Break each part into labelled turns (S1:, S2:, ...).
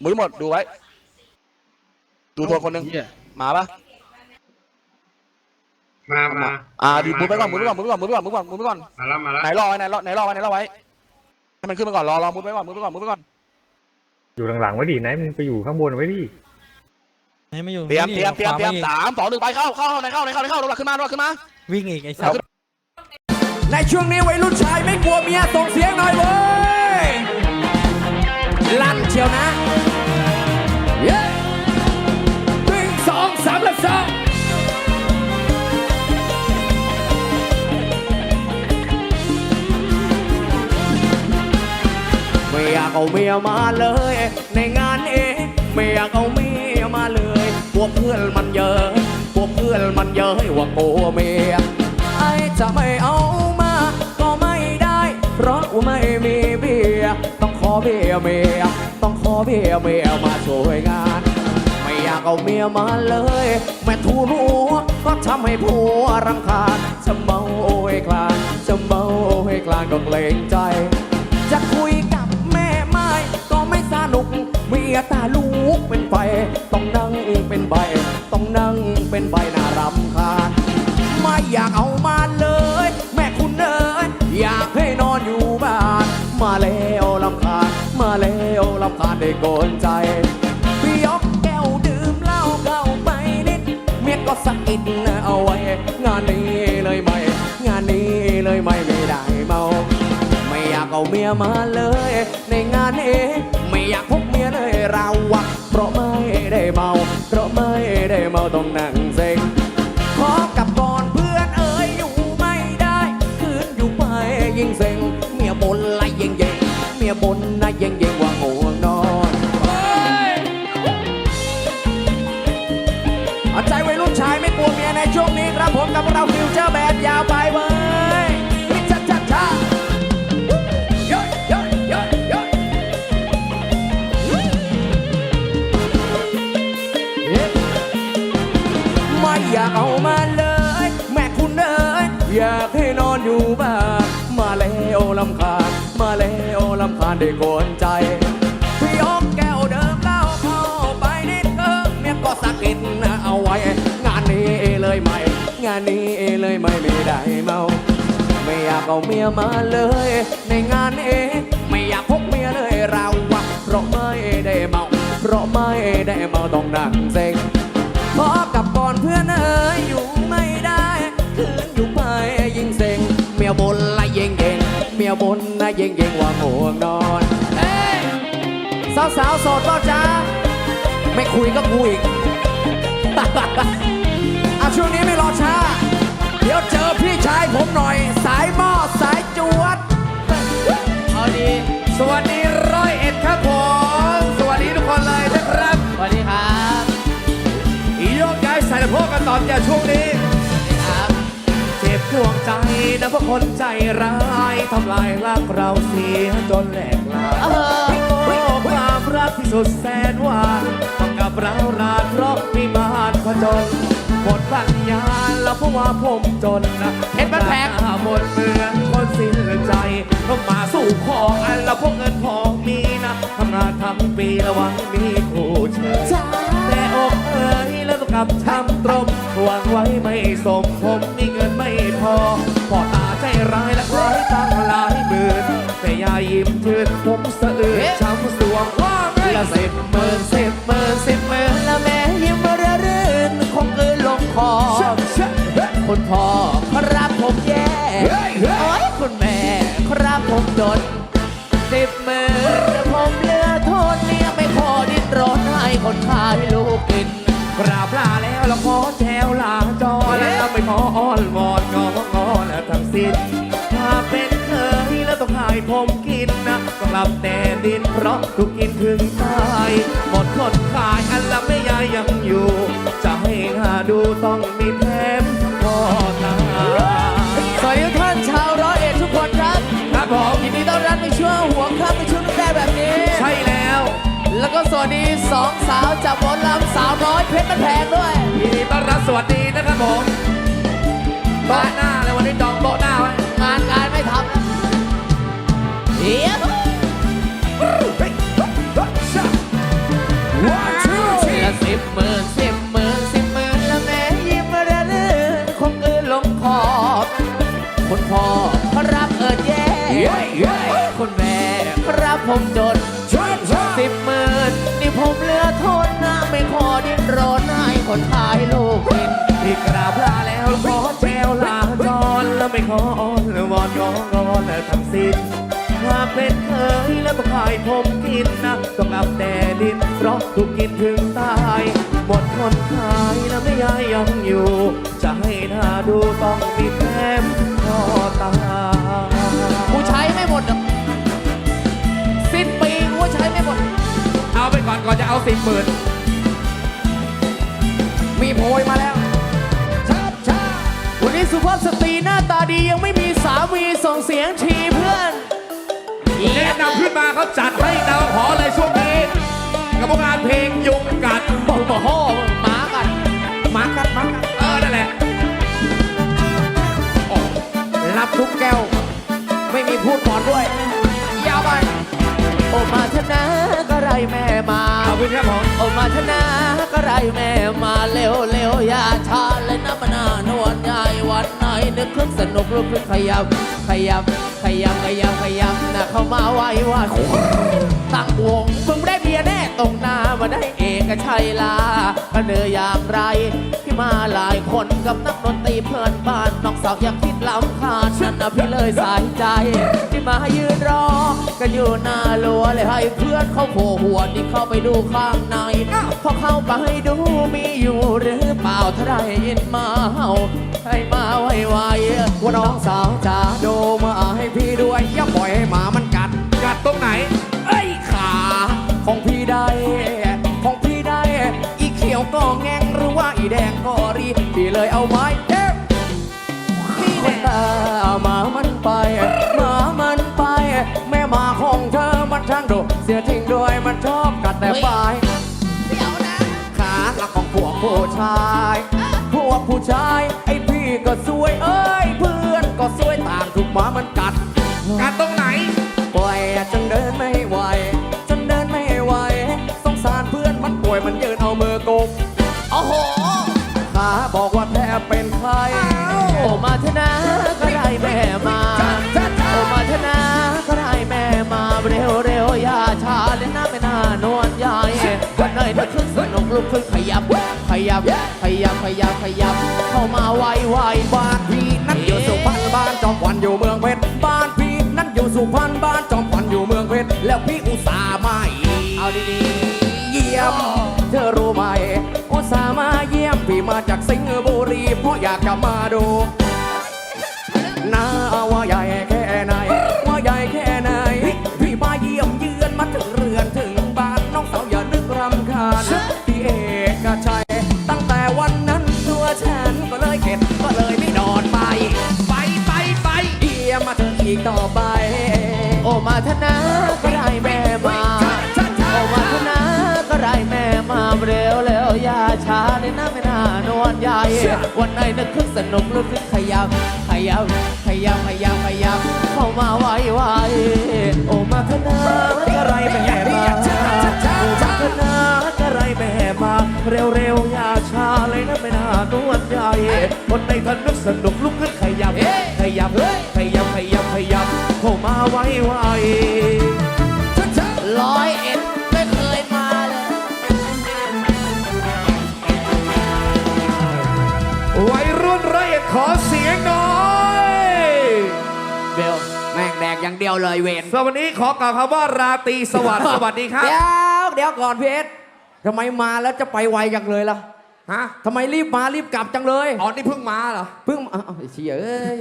S1: หมดหมดหมุนหมดดูไว้ ดูตัวคนหนึ่ง
S2: เหี้ย
S1: มาปะ
S3: มามา
S1: อ่าดีหมุนไปก่อนหมุนไปก่อนหมุนไปก่อนหมุนไปก่อนหมุนไปก่อนหมุนไปก่อน
S3: มาแล้วมาแล้ว
S1: ไหนรอไว้ไหนรอไหนรอไว้ไหนรอไว้ให้มันขึ้นมาก่อนรอรอหมุนไปก่อนหมุนไปก่อนหมุนไปก่อน
S4: อยู่หลังๆไว้ดิไหนมึงไปอยู่ข้างบนไว้ดิ
S5: ให้ไม่อยู่
S1: เตรียม
S5: นี่
S1: เตรียมเตรียม
S5: ขวา
S1: เตรียม
S5: อีก
S1: สามสองหนึ่งไปเข้าเข้าไหนเข้าไหนเข้าไหนเข้าเราขึ้นมาเราขึ้นมา
S5: วิ่งอีกไอ้สัตว์
S6: ในช่วงนี้วัยรุ่นชายไม่กลัวเมียส่งเสียงหน่อยเว้ยลั่นเชียวนะ ละสองไม่อยากเอาเมียมาเลย ในงานเองไม่อยากเอาเมียมาเลยพวกเพื่อนมันเยอะพวกเพื่อนมันเยอะว่าโกลัวเมียไอจะไม่เอามา ก็ไม่ได้ เพราะไม่มีเบียต้องขอเบียเมียต้องขอเบียเมียมาช่วยงานากเอาเมียมาเลย แม่ทูรู้ก็ทำให้ผัวรำคาญจะเมาโอ้ยคลานจะเมาโอ้ยคลานก็เกรงใจ จะคุยกับแม่ไม้ก็ไม่สนุกเมียตาลูกเป็นไฟต้องนั่งเป็นใบ ต้องนั่งเป็นใบน่ารำคาญไม่อยากเอามาเลย แม่คุณเอ๋ยอยากให้นอนอยู่บ้าน มาแล้วลำคาญมาแล้วลำคาญได้โกนใจ ก็สักิดเอาไว้ งานนี้เลยไม่ งานนี้เลยไม่ไม่ได้เมา ไม่อยากเอาเมียมาเลย ในงานเองไม่อยากพกเมียเลยเราอะเพราะไม่ได้เมา เพราะไม่ได้เมาตรงนั่งเนี้ครับผมกับเราฟิวเจอร์แบนยาวไปเว้ยมิชชัชชาย้ยย้ยย้ยย้ยเย้ไม่อยากเอามาเลย แม่คุณเอ๋ยอยากให้นอนอยู่บ้านมาแล้วลำคาญมาแล้วลำคาญได้โกนใจพี่ยกแก้วเดิมเล้าเข้าไปนิดเออเมียก็สักกินเอาไว้ งานนี้เลยไม่ งานนี้เลยไม่ไม่ได้เมา ไม่อยากเอาเมียมาเลย ในงานเอ ไม่อยากพกเมียเลยเราอะเพราะไม่ได้เมา เพราะไม่ได้เมาต้องนั่งเซ็งพอกับก่อนเพื่อนเอ๋ยอยู่ไม่ได้คืนอยู่ไปยิ่งเซ็งเมียบนละเย็งเย็งเมียบนนะเย็งเย็งว่าง่วงนอนเอ้ยสาวสาวโสดก็จ้าไม่คุยก็คุยอีก ส่
S2: พวกกันตอนจาช่วงนี้เจ็บดวงใจนะพราะคนใจร้ายทำลายรักเราเสียจนแหลกลายโอ้ความรักที่สุดแสนหวานต้องกับเรานานเพราะมีมานผจญหมดปัญญาแล้วเพราะว่าผมจนนะ
S5: เห็นมันแพง
S2: หมดเมือนคนสิ้นใจต้องมาสู้ของอันแล้วพวกเงินพองมีนะทำงานทั้งปีระวังมีคู่เชิญแต่อกเอ๋ยแล้วต้อง กับทำตรมหวังไว้ไม่สมผมมีเงินไม่พอพ่อตาใจร้ายและคล้ายตั้งหลายหมื่นแต่ยายิ้มชื่นผมสะอื้นช้ำสวงว่าละสิบหมื่นสิบหมื่นสิบหมื่น
S5: แล้วแม่ยิ้มระรื่นคงกลืนลงคอคนพ่อรับผมแย่ นะ
S2: ต้องรับแต่ดินเพราะถูกกินถึงตาย หมดคนขายอันละไม่ยายยังอยู่ จะให้หาดูต้องมีแถมพ่อตา
S5: สวัสดีทุกท่านชาวร้อยเอ็ดทุกคนครับ
S2: ครับผม
S5: ยินดีต้อนรับในช่วงหัวค่ำในช่วงแรกแบบนี้
S2: ใช่แล้ว
S5: แล้วก็สวัสดีสองสาวจากหมอลำสาวน้อยเพชรมันแพงด้วย
S2: ยินดีต้อนรับสวัสดีนะครับผมโต๊ะหน้าเลยวันนี้จองโต๊ะหน้าไว้
S5: งานการไม่ทำเฮียบ
S2: สิบ
S5: หมื่นสิบหมื่นสิบหมื่นแล้วแม่
S2: ยิ้มระเรื่นคงเอื้
S5: นลงคอคุณพ่อรับเอิญแย่
S2: คุณแม่รับ
S5: ผมจนสิบหมื่นนี่ผมเหลือทนนะไม่ขอดิ้นรนให้คนขายโลกกิน
S2: ที่กราบลาแล้วขอแจวลาจอนแล้วไม่ขออ้อนววอนงอนทั้ำสิ้น หากเป็นเคยแล้วต้องขายผมกินนะต้องอับแต่ดินเพราะถูกกินถึงตายหมดคนขายแล้วไม่ยายยังอยู่ จะให้หน้าดูต้องมีแถมพ่อตา
S5: กูใช้ไม่หมดหรอกสิ้นปีกูใช้ไม่หมด
S2: เอาไปก่อนก่อนจะเอาสิบหมื่น
S6: มีโพยมาแล้ว
S5: วันนี้สุภาพสตรีหน้าตาดียังไม่มีสามีส่งเสียงทีเพื่อน
S2: แนะนำขึ้นมาเขาจัดให้ดาวหอเลยช่วงนี้กับพวกงานเพลงยุงกัด
S5: บอกบอกพ่อหมากัน
S2: หมากัดหมากัดเออนั่นแหละ
S6: รับทุกแก้ว ไม่มีพูดก่อนด้วย ยาวไป
S5: โอมาธนาก็ไรแม่มา
S2: ขอบคุณครับผม
S5: โอมาธนาก็ไรแม่มาเร็วเร็วอย่าช้าเลยนะมานานวลใหญ่วันไหนนึกคึกสนุกลุกขึ้นขยับขยับข ยับขยับขยับนะเข้ามาไวไวันตั้งวง ตรงหน้ามาได้เอกชัยลาก็เนออย่างไร ที่มาหลายคนกับนักดนตรีเพื่อนบ้านน้อกสาวอยากคิดล้ำคาญนั่นนะพี่เลยสายใจ ที่มายืนรอก็อยู่หน้าลัวเลยให้เพื่อนเขาโผล่หัวนี่เข้าไปดูข้างในพอเข้าไปดูมีอยู่หรือเปล่าถ้าได้ยินมาเห่าให้มาไวๆ
S6: ว่าน้องสาวจ๋าโดมาให้พี่ด้วยอย่าปล่อยให้หมามันกัด
S2: กัดตรงไหน
S6: เอ้ยขาของพี่ ของพี่ได้ อีเขียวก็แงงหรือว่าอีแดงก็รีพี่เลยเอาไม้เอ๊ะนี่แน่หมามันไปหมามันไป แม่หมาของเธอมันช่างดุเสียจริงด้วยมันชอบกัดแต่ปลาย
S5: เดี๋ยวนะ
S6: ขาหลักของพวกผู้ชายพวกผู้ชาย ไอพี่ก็สวยเอ้ย เพื่อนก็สวยต่างถูกหมามันกัด
S2: กัด
S6: วยมันยืนเอามือกบ
S5: โอ้โห
S6: ขาบอกว่าแทบเป็นใคร
S5: โอมาธนาก็ได้แม่มาโอมาธนาก็ได้แม่มาเร็วเร็วอย่าช้าเลยนะไม่น่านวลใหญ่วันไหนถ้าขึ้นสนุกลุกขึ้นขยับ ขยับ ขยับ ขยับ ขยับ เข้ามาไวไว
S6: บ้านพี่นั่นอยู่สุพรรณบ้านจอมขวัญอยู่เมืองเพชรบ้านพี่นั่นอยู่สุพรรณบ้านจอมขวัญอยู่เมืองเพชรแล้วพี่อุตส่าห์มาอีก
S5: เอาดี
S6: เจากสิงห์บุรีเพราะอยากจะมาดูนาว่าใหญ่แค่ไหนว่าใหญ่แค่ไหนพี่มาเยี่ยมเยือนมาถึงเรือนถึงบ้านน้องสาวอย่านึกรำคาญพี่เอกชัยตั้งแต่วันนั้นตัวฉันก็เลยเข็ดก็เลยไม่นอนไป
S2: ไปไปไป
S6: เยี่ยมมาเธออีกต่อไป
S5: ๆโอมาธนาก็ได้แม่มาโอมาธนาก็ได้แม่มาเร็วเร็วอย่าช้าเลยนะไม่น่า วันไหนนึกคึกสนุกลุกขึ้นขยับขยับขยับขยับขยับเข้ามาไวไวโอมาธนา
S2: ก็ไรแม่มาโอ้มาคณะก็ไรแม่มาเร็วๆอย่าช้าเลยนะไม่น่านวลใหญ่คนในทันนึกสนุกลุกขึ้นขยับขยับขยับขยับขยับเข้ามาไวไว
S5: ร้อยเอ็ด เดี
S2: ย
S6: วเลยเวน
S2: สวัสดีขอกล่าวคำว่าราตรีสวัสดิ์สวัสดีครับ
S6: เดี๋ยวเดี๋ยวก่อนเพชรทำไมมาแล้วจะไปไวจังเลยล่ะ
S2: ฮะ
S6: ทำไมรีบมารีบกลับจังเลย
S2: อ๋อนี่เพิ่งมาเหรอ
S6: เพิ่งอ้าวไอ้เชี่ยเอ้ย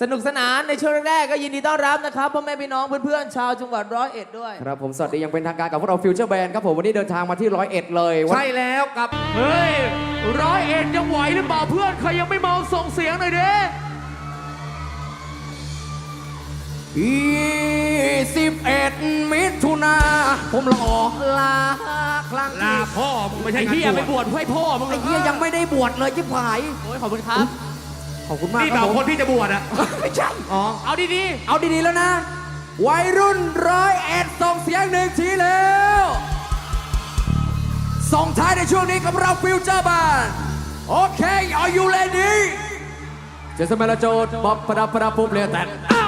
S5: สนุกสนานในช่วงแรกๆก็ยินดีต้อนรับนะครับพ่อแม่พี่น้องเพื่อนๆชาวจังหวัดร้อยเอ็ดด้วย
S6: ครับผมสวัสดีอยังเป็นทางการกับพวกเราฟิวเจอร์แบนด์ครับผมวันนี้เดินทางมาที่ร้อยเอ็ดเลยวัน
S2: ใช่แล้วกับ
S5: เฮ้ยร้อยเอ็ดยังไหวหรือเปล่าเพื่อน ใครยังไม่เมาส่งเสียงหน่อยเด้
S6: สิบเอ็ดมิถุนา ผมหลอกลาครั้ง
S2: ลา
S6: ที่
S2: พ่อมึงไม่ใช่
S5: ไอ้เหี้ย
S2: งาน
S5: ไป
S2: บบวช
S5: วชให้พ่อมึง
S6: ไอ้เหี้ยยังไม่ได้บวชเลยจิ๋ผาย
S5: โอ้ยขอบคุณครับ
S6: ขอบคุณมาก
S2: นี่
S6: ค
S2: เป
S6: รั
S2: ล่า
S6: บผม
S2: คนที่จะบวชอะ
S6: ไม่ใช่
S2: อ๋อ
S5: เอาดี
S6: เอาดีๆแล้วนะ วัยรุ่นร้อยเอ็ดส่งเสียงหนึ่งทีแล้วส่งท้ายในช่วงนี้กับเราฟิวเจอร์บานโอเค are you ready เจสมาลาโจดบ๊อบปะดับปะดับปุ๊บเลยแต่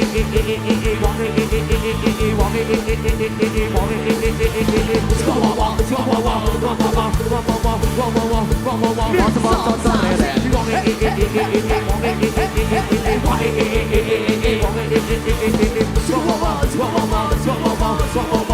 S2: it, it,
S6: it, it. Swallow, swallow, swallow, swallow, swallow.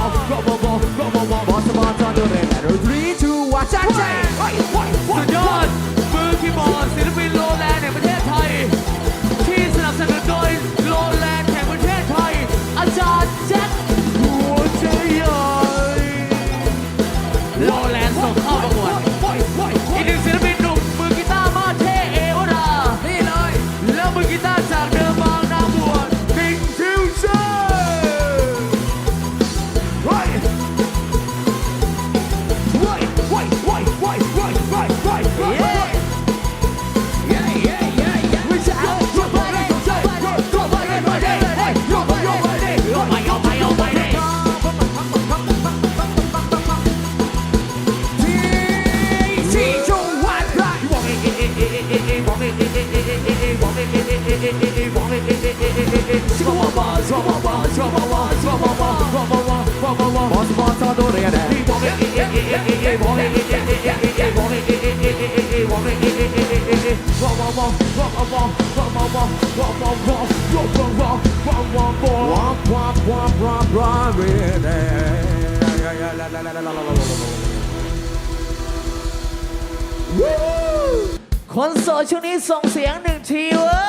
S6: คนโสดช่วงนี้ส่
S5: งเสียงหนึ่งทีเว้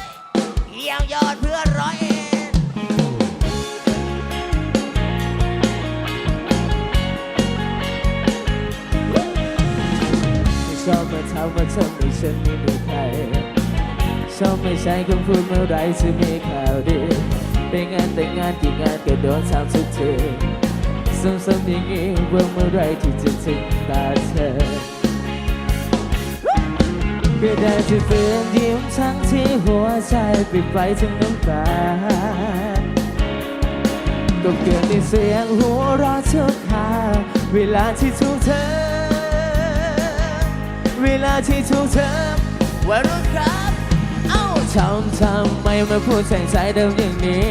S5: ยเยี่ยมยอดเพื่อนร้อยเอ็ดชอบมาทำมาทำให้ฉันไม่มีใคร ชอบไม่ใช้คำพูดเมื่อไรที่มีข่าวดีไปงานแต่งงานกี่งานก็โดนถามทุกทีซ้ำๆอย่างนี้ว่าเมื่อไรที่จะถึงตาเธอ ก็ได้ที่เฟื่อนยิ้มทั้งที่หัวใจปิดไปทั้งน้ำตาก็เกิดในเสียงหัวเราะทุกคาเวลาที่ถูกเธอ เวลาที่ถูกเธอว่ารู้ครับเอ้า ทำทำไมมาพูดแสงใจเดิมอย่างนี้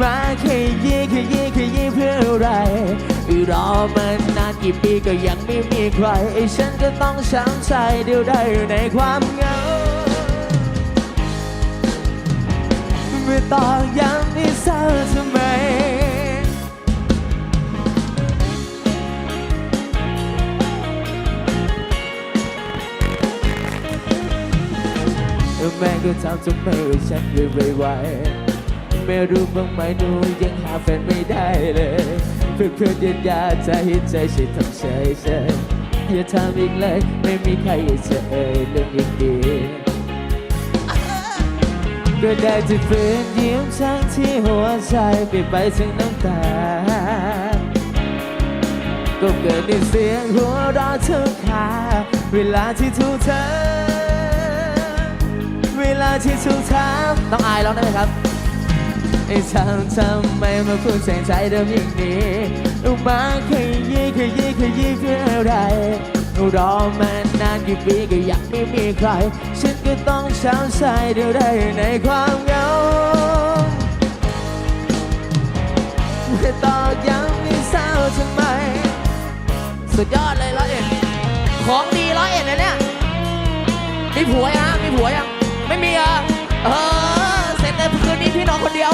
S5: มาแค่ยี่แค่ยี่แค่ยี่เพื่ออะไรรอมานานกี่ปีก็ยังไม่มีใครไอ้ฉันก็ต้องช้ำใจเดียวได้อยู่ในความเหงาไม่ต้องย้ำให้เศ แม่ก็ทำจนม่ให้ฉันอยู่ไหวๆไม่รู้บ้างไหมหนูยังหาแฟนไม่ได้เลย เพื่อนเพื่อนๆญาติญาติใจใจฉันทำเฉยเฉยๆอย่าทำอีกเลยไม่มีใครจะเอ่ยเรื่องอย่างดีก็ได้จะฝืนยิ้มทั้งที่หัวใจเปไปถึงน้ำตา ก็เกิดในเสียงหัวเราะทุกคาเวลาที่ถูกเธอ เวลาที่ถูกถามต้องอายร้องได้ไหมครับไอ้ทำทำไมมาพูดแสงใจเดิมอย่างนี้มาขยี้ขยี้ขยี้เพื่ออะไรรอมานานกี่ปีก็ยังไม่มีใคร ฉันก็ต้องเช้าใจเดียวได้ในความเหงาไม่ต้องย้ำไม่เศร้าทำไม สุดยอดเลยร้อยเอ็ด ของดีร้อยเอ็ดเลยเนี่ย มีผัวยังมีผัวยัง ไม่มีอะเออเสร็จแต่คืนนี้พี่น้องคนเดียว